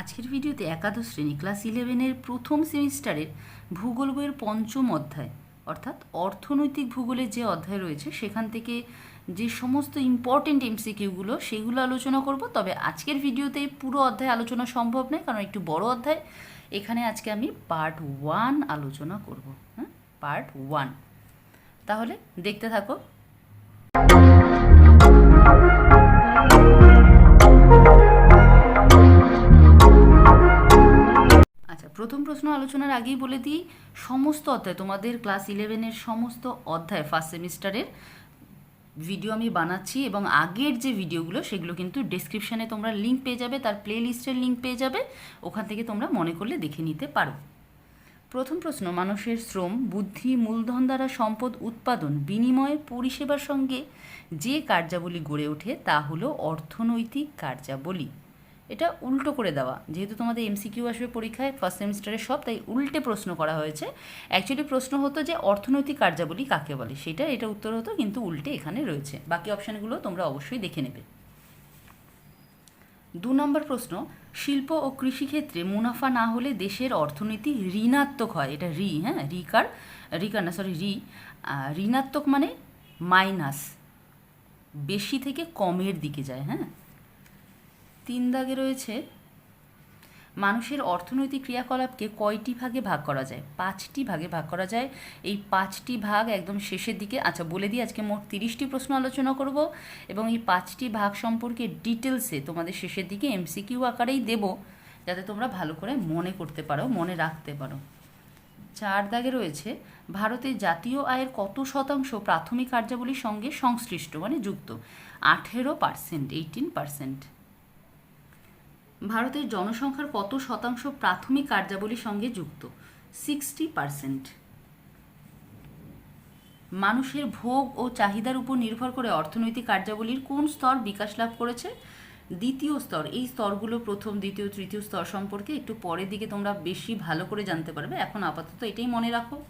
আজকের ভিডিওতে একাদশ শ্রেণি ক্লাস ইলেভেনের প্রথম সেমিস্টারের ভূগোল বইয়ের পঞ্চম অধ্যায়, অর্থাৎ অর্থনৈতিক ভূগোলের যে অধ্যায় রয়েছে, সেখান থেকে যে সমস্ত ইম্পর্টেন্ট এমসিকিউগুলো সেগুলো আলোচনা করব। তবে আজকের ভিডিওতে পুরো অধ্যায় আলোচনা সম্ভব নয়, কারণ একটু বড় অধ্যায়। এখানে আজকে আমি পার্ট ওয়ান আলোচনা করব হ্যাঁ? পার্ট ওয়ান তাহলে দেখতে থাকো। প্রথম প্রশ্ন আলোচনার আগেই বলে দিই, সমস্ত অধ্যায়, তোমাদের ক্লাস ইলেভেনের সমস্ত অধ্যায় ফার্স্ট সেমিস্টারের ভিডিও আমি বানাচ্ছি এবং আগের যে ভিডিওগুলো সেগুলো কিন্তু ডেসক্রিপশানে তোমরা লিঙ্ক পেয়ে যাবে, তার প্লে লিস্টের লিঙ্ক পেয়ে যাবে, ওখান থেকে তোমরা মনে করলে দেখে নিতে পারো। প্রথম প্রশ্ন, মানুষের শ্রম, বুদ্ধি, মূলধন দ্বারা সম্পদ উৎপাদন, বিনিময়, পরিষেবার সঙ্গে যে কার্যাবলী গড়ে ওঠে, তা হলো অর্থনৈতিক কার্যাবলী। এটা উল্টো করে দেওয়া। যেহেতু তোমাদের এমসিকিউ আসবে পরীক্ষায় ফার্স্ট সেমিস্টারের সব, তাই উল্টে প্রশ্ন করা হয়েছে। অ্যাকচুয়ালি প্রশ্ন হতো যে অর্থনৈতিক কার্যাবলী কাকে বলে? সেটা, এটা উত্তর হতো, কিন্তু উল্টে এখানে রয়েছে। বাকি অপশানগুলো তোমরা অবশ্যই দেখে নেবে। দু নম্বর প্রশ্ন, শিল্প ও কৃষিক্ষেত্রে মুনাফা না হলে দেশের অর্থনীতি ঋণাত্মক হয়। এটা রি হ্যাঁ? রিকার রিকার না সরি রি। ঋণাত্মক মানে মাইনাস বেশি থেকে কমের দিকে যায় হ্যাঁ? তিন দাগে রয়েছে, মানুষের অর্থনৈতিক ক্রিয়াকলাপকে কয়টি ভাগে ভাগ করা যায়? পাঁচটি ভাগে ভাগ করা যায়। এই পাঁচটি ভাগ একদম শেষের দিকে আচ্ছা বলে দিই, আজকে মোট তিরিশটি প্রশ্ন আলোচনা করব এবং এই পাঁচটি ভাগ সম্পর্কে ডিটেলসে তোমাদের শেষের দিকে এমসিকিউ আকারেই দেব, যাতে তোমরা ভালো করে মনে করতে পারো, মনে রাখতে পারো। চার দাগে রয়েছে ভারতের জাতীয় আয়ের কত শতাংশ প্রাথমিক কার্যাবলীর সঙ্গে সংশ্লিষ্ট মানে যুক্ত? আঠেরো পার্সেন্ট এইটিন পার্সেন্ট। ভারতের জনসংখ্যার কত শতাংশ প্রাথমিক কার্যাবলীর সঙ্গে যুক্ত? Sixty percent. মানুষের ভোগ ও চাহিদার উপর নির্ভর করে অর্থনৈতিক কার্যাবলীর কোন স্তর বিকাশ লাভ করেছে? দ্বিতীয় স্তর, এই স্তরগুলো প্রথম, দ্বিতীয়, তৃতীয় স্তর সম্পর্কে একটু পরের দিকে তোমরা বেশি ভালো করে জানতে পারবে। এখন আপাতত এটাই মনে রাখো।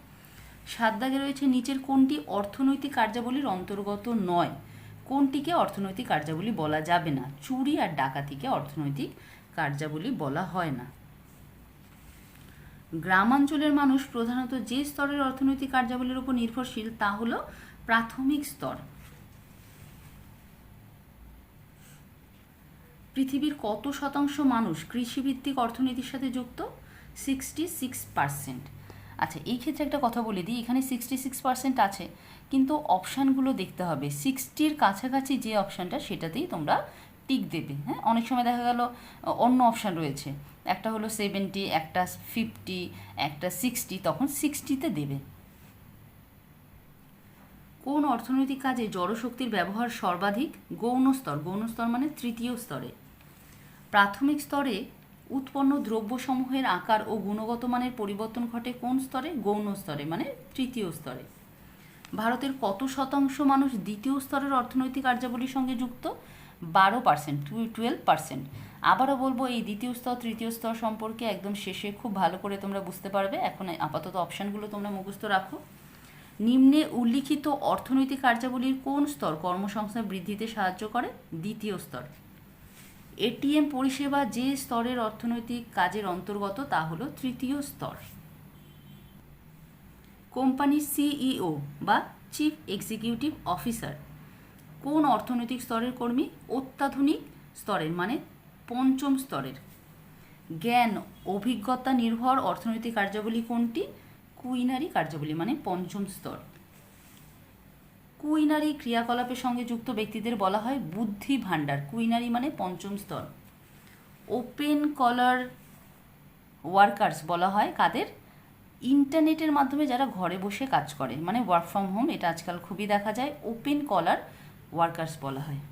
সাত দাগে রয়েছে, নিচের কোনটি অর্থনৈতিক কার্যাবলীর অন্তর্গত নয়? কোনটিকে অর্থনৈতিক কার্যাবলী বলা যাবে না? চুরি আর ডাকাতিকে অর্থনৈতিক কার্যাবলী বলা হয় না। গ্রামাঞ্চলের মানুষ প্রধানত যে স্তরের অর্থনৈতিক কার্যাবলীর উপর নির্ভরশীল, তা হল প্রাথমিক স্তর। পৃথিবীর কত শতাংশ মানুষ কৃষিভিত্তিক অর্থনীতির সাথে যুক্ত? সিক্সটি সিক্স পার্সেন্ট আচ্ছা এই ক্ষেত্রে একটা কথা বলে দিই, এখানে সিক্সটি সিক্স পার্সেন্ট আছে, কিন্তু অপশানগুলো দেখতে হবে। সিক্সটির কাছাকাছি যে অপশানটা সেটাতেই তোমরা টিক দেবে হ্যাঁ? অনেক সময় দেখা গেল, অন্য অপশান রয়েছে। একটা হলো সেভেন্টি একটা ফিফটি একটা সিক্সটি তখন সিক্সটিতে দেবে। কোন অর্থনৈতিক কাজে জড়শক্তির ব্যবহার সর্বাধিক? গৌণ স্তর। গৌণ স্তর মানে তৃতীয় স্তরে। প্রাথমিক স্তরে উৎপন্ন দ্রব্যসমূহের আকার ও গুণগত মানের পরিবর্তন ঘটে কোন স্তরে? গৌণ স্তরে মানে তৃতীয় স্তরে। ভারতের কত শতাংশ মানুষ দ্বিতীয় স্তরের অর্থনৈতিক কার্যাবলীর সঙ্গে যুক্ত? বারো পার্সেন্ট টু টুয়েলভ পার্সেন্ট আবারও বলব, এই দ্বিতীয় স্তর, তৃতীয় স্তর সম্পর্কে একদম শেষে খুব ভালো করে তোমরা বুঝতে পারবে। এখন আপাতত অপশানগুলো তোমরা মুখস্থ রাখো। নিম্নে উল্লিখিত অর্থনৈতিক কার্যাবলীর কোন স্তর কর্মসংস্থান বৃদ্ধিতে সাহায্য করে? দ্বিতীয় স্তর। এটিএম পরিষেবা যে স্তরের অর্থনৈতিক কাজের অন্তর্গত, তা হলো তৃতীয় স্তর। কোম্পানির সিইও বা চিফ এক্সিকিউটিভ অফিসার। কোন অর্থনৈতিক স্তরের কর্মী? অত্যাধুনিক স্তরের মানে পঞ্চম স্তরের। জ্ঞান, অভিজ্ঞতা নির্ভর অর্থনৈতিক কার্যাবলী কোনটি? কুইনারি কার্যাবলী মানে পঞ্চম স্তর। কুইনারি ক্রিয়াকলাপের সঙ্গে যুক্ত ব্যক্তিদের বলা হয় বুদ্ধি ভাণ্ডার। কুইনারি মানে পঞ্চম স্তর। ওপেন কলার ওয়ার্কার্স বলা হয় কাদের? ইন্টারনেটের মাধ্যমে যারা ঘরে বসে কাজ করে মানে ওয়ার্ক ফ্রম হোম, এটা আজকাল খুবই দেখা যায়। ওপেন কলার ওয়ার্কার্স বলা হয়।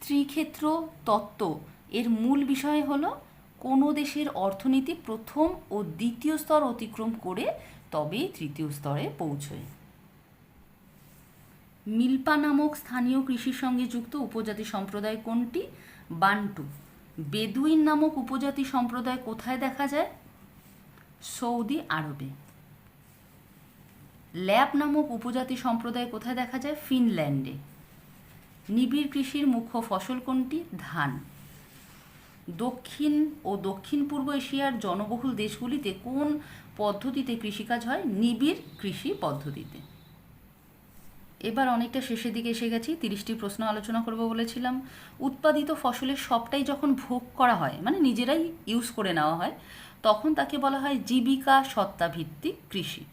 ত্রিক্ষেত্র তত্ত্ব এর মূল বিষয় হল কোনো দেশের অর্থনীতি প্রথম ও দ্বিতীয় স্তর অতিক্রম করে তবেই তৃতীয় স্তরে পৌঁছয়। মিল্পা নামক স্থানীয় কৃষির সঙ্গে যুক্ত উপজাতি সম্প্রদায় কোনটি? বান্টু। বেদুইন নামক উপজাতি সম্প্রদায় কোথায় দেখা যায়? সৌদি আরবে। ল্যাপ নামক উপজাতি সম্প্রদায় কোথায় দেখা যায়? ফিনল্যান্ডে। নিবিড় কৃষির মুখ্য ফসল কোনটি? ধান। দক্ষিণ ও দক্ষিণ পূর্ব এশিয়ার জনবহুল দেশগুলিতে কোন পদ্ধতিতে কৃষিকাজ হয়? নিবিড় কৃষি পদ্ধতিতে। এবার অনেকটা শেষের দিকে এসে গেছি, তিরিশটি প্রশ্ন আলোচনা করব বলেছিলাম। উৎপাদিত ফসলের সবটাই যখন ভোগ করা হয় মানে নিজেরাই ইউজ করে নেওয়া হয়, তখন তাকে বলা হয় জীবিকা সত্তাভিত্তিক কৃষি।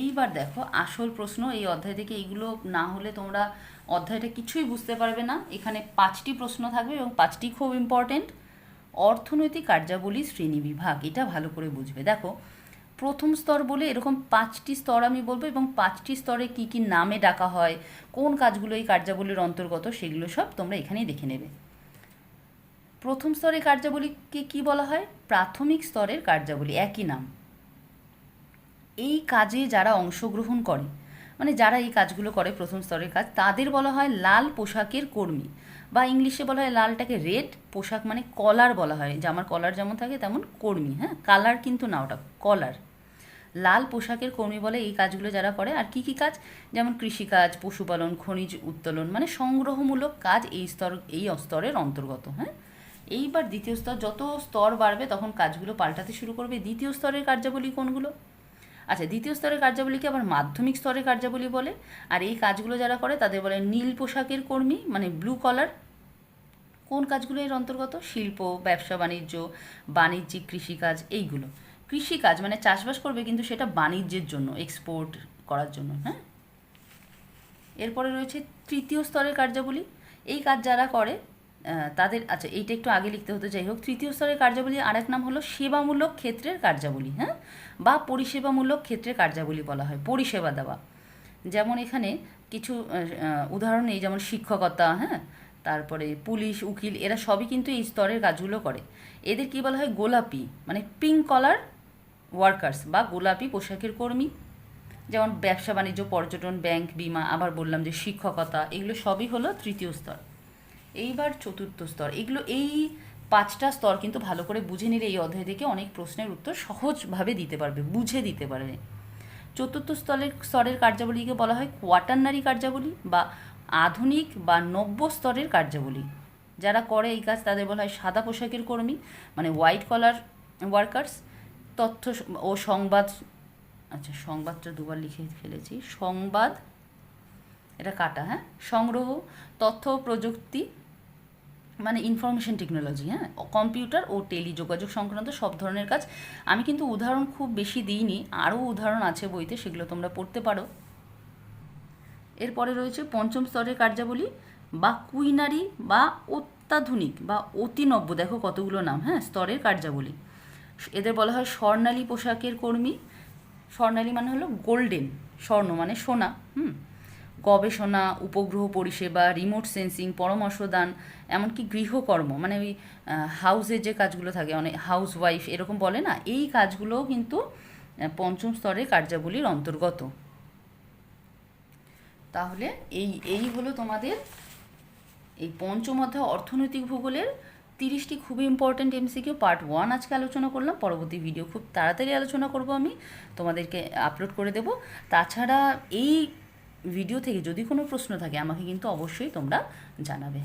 এইবার দেখো, আসল প্রশ্ন এই অধ্যায় থেকে এইগুলো না হলে তোমরা অধ্যায়টা কিছুই বুঝতে পারবে না। এখানে পাঁচটি প্রশ্ন থাকবে এবং পাঁচটি খুব ইম্পর্টেন্ট অর্থনৈতিক কার্যাবলী শ্রেণি বিভাগ, এটা ভালো করে বুঝবে। দেখো, প্রথম স্তর বলে এরকম পাঁচটি স্তর আমি বলব এবং পাঁচটি স্তরে কি কি নামে ডাকা হয়, কোন কাজগুলো এই কার্যাবলীর অন্তর্গত সেগুলো সব তোমরা এখানেই দেখে নেবে। প্রথম স্তরের কার্যাবলীকে কি বলা হয়? প্রাথমিক স্তরের কার্যাবলী, একই নাম। এই কাজে যারা অংশগ্রহণ করে মানে যারা এই কাজগুলো করে প্রথম স্তরের কাজ, তাদের বলা হয় লাল পোশাকের কর্মী। বা ইংলিশে বলা হয় লালটাকে রেড, পোশাক মানে কলার বলা হয়। জামার কলার যেমন থাকে তেমন কর্মী হ্যাঁ? কালার কিন্তু না ওটা, কলার। লাল পোশাকের কর্মী বলে এই কাজগুলো যারা করে। আর কি কি কাজ? যেমন কৃষিকাজ, পশুপালন, খনিজ উত্তোলন মানে সংগ্রহমূলক কাজ এই স্তর, এই স্তরের অন্তর্গত হ্যাঁ? এইবার দ্বিতীয় স্তর, যত স্তর বাড়বে তখন কাজগুলো পাল্টাতে শুরু করবে। দ্বিতীয় স্তরের কার্যাবলী কোনগুলো? আচ্ছা দ্বিতীয় স্তরের কার্যাবলীকে আবার মাধ্যমিক স্তরের কার্যাবলী বলে। আর এই কাজগুলো যারা করে, তাদের বলে নীল পোশাকের কর্মী মানে ব্লু কলার কোন কাজগুলো এর অন্তর্গত? শিল্প, ব্যবসা, বাণিজ্য, বাণিজ্যিক কৃষিকাজ, এইগুলো। কৃষিকাজ মানে চাষবাস করবে কিন্তু সেটা বাণিজ্যের জন্য এক্সপোর্ট করার জন্য হ্যাঁ? এরপরে রয়েছে তৃতীয় স্তরের কার্যাবলী। এই কাজ যারা করে তাদের আচ্ছা এইটা একটু আগে লিখতে হতো, যাই হোক। তৃতীয় স্তরের কার্যাবলী আরেক নাম হলো সেবামূলক ক্ষেত্রের কার্যাবলী হ্যাঁ? বা পরিষেবামূলক ক্ষেত্রের কার্যাবলী বলা হয়, পরিষেবা দেওয়া। যেমন এখানে কিছু উদাহরণ নেই, যেমন শিক্ষকতা হ্যাঁ? তারপরে পুলিশ, উকিল, এরা সবই কিন্তু এই স্তরের কাজগুলো করে। এদের কী বলা হয়? গোলাপি মানে পিঙ্ক কলার ওয়ার্কার্স বা গোলাপি পোশাকের কর্মী। যেমন ব্যবসা বাণিজ্য পর্যটন ব্যাংক বিমা, আবার বললাম যে শিক্ষকতা, এগুলো সবই হলো তৃতীয় স্তর। এইবার চতুর্থ স্তর। এগুলো এই পাঁচটা স্তর কিন্তু ভালো করে বুঝে নিলে এই অধ্যায় থেকে অনেক প্রশ্নের উত্তর সহজভাবে দিতে পারবে, বুঝে দিতে পারবে। চতুর্থ স্তরের স্তরের কার্যাবলীকে বলা হয় কোয়াটার্নারি কার্যাবলী বা আধুনিক বা নব্য স্তরের কার্যাবলী। যারা করে এই কাজ তাদের বলা হয় সাদা পোশাকের কর্মী মানে হোয়াইট কলার ওয়ার্কার্স, তথ্য ও সংবাদ আচ্ছা সংবাদটা দুবার লিখে ফেলেছি, সংবাদ, এটা কাটা হ্যাঁ? সংগ্রহ, তথ্য প্রযুক্তি মানে ইনফরমেশন টেকনোলজি হ্যাঁ? কম্পিউটার ও টেলি যোগাযোগ সংক্রান্ত সব ধরনের কাজ। আমি কিন্তু উদাহরণ খুব বেশি দিইনি, আরও উদাহরণ আছে বইতে, সেগুলো তোমরা পড়তে পারো। এরপরে রয়েছে পঞ্চম স্তরের কার্যাবলী, বা কুইনারি বা অত্যাধুনিক বা অতিনব্য, দেখো কতগুলো নাম হ্যাঁ? স্তরের কার্যাবলী। এদের বলা হয় স্বর্ণালী পোশাকের কর্মী। স্বর্ণালী মানে হলো গোল্ডেন, স্বর্ণ মানে সোনা, হুম? গবেষণা, উপগ্রহ পরিষেবা রিমোট সেন্সিং পরামর্শদান, এমনকি গৃহকর্ম মানে ওই হাউসের যে কাজগুলো থাকে, অনেক হাউস ওয়াইফ এরকম বলে না, এই কাজগুলোও কিন্তু পঞ্চম স্তরের কার্যাবলীর অন্তর্গত। তাহলে এই এই হলো তোমাদের, এই পঞ্চম অধ্যায় অর্থনৈতিক ভূগোলের তিরিশটি খুবই ইম্পর্ট্যান্ট এমসিকিউ পার্ট ওয়ান আজকে আলোচনা করলাম, পরবর্তী ভিডিও খুব তাড়াতাড়ি আলোচনা করব আমি, তোমাদেরকে আপলোড করে দেব। তাছাড়া এই ভিডিও থেকে যদি কোনো প্রশ্ন থাকে আমাকে কিন্তু অবশ্যই তোমরা জানাবে।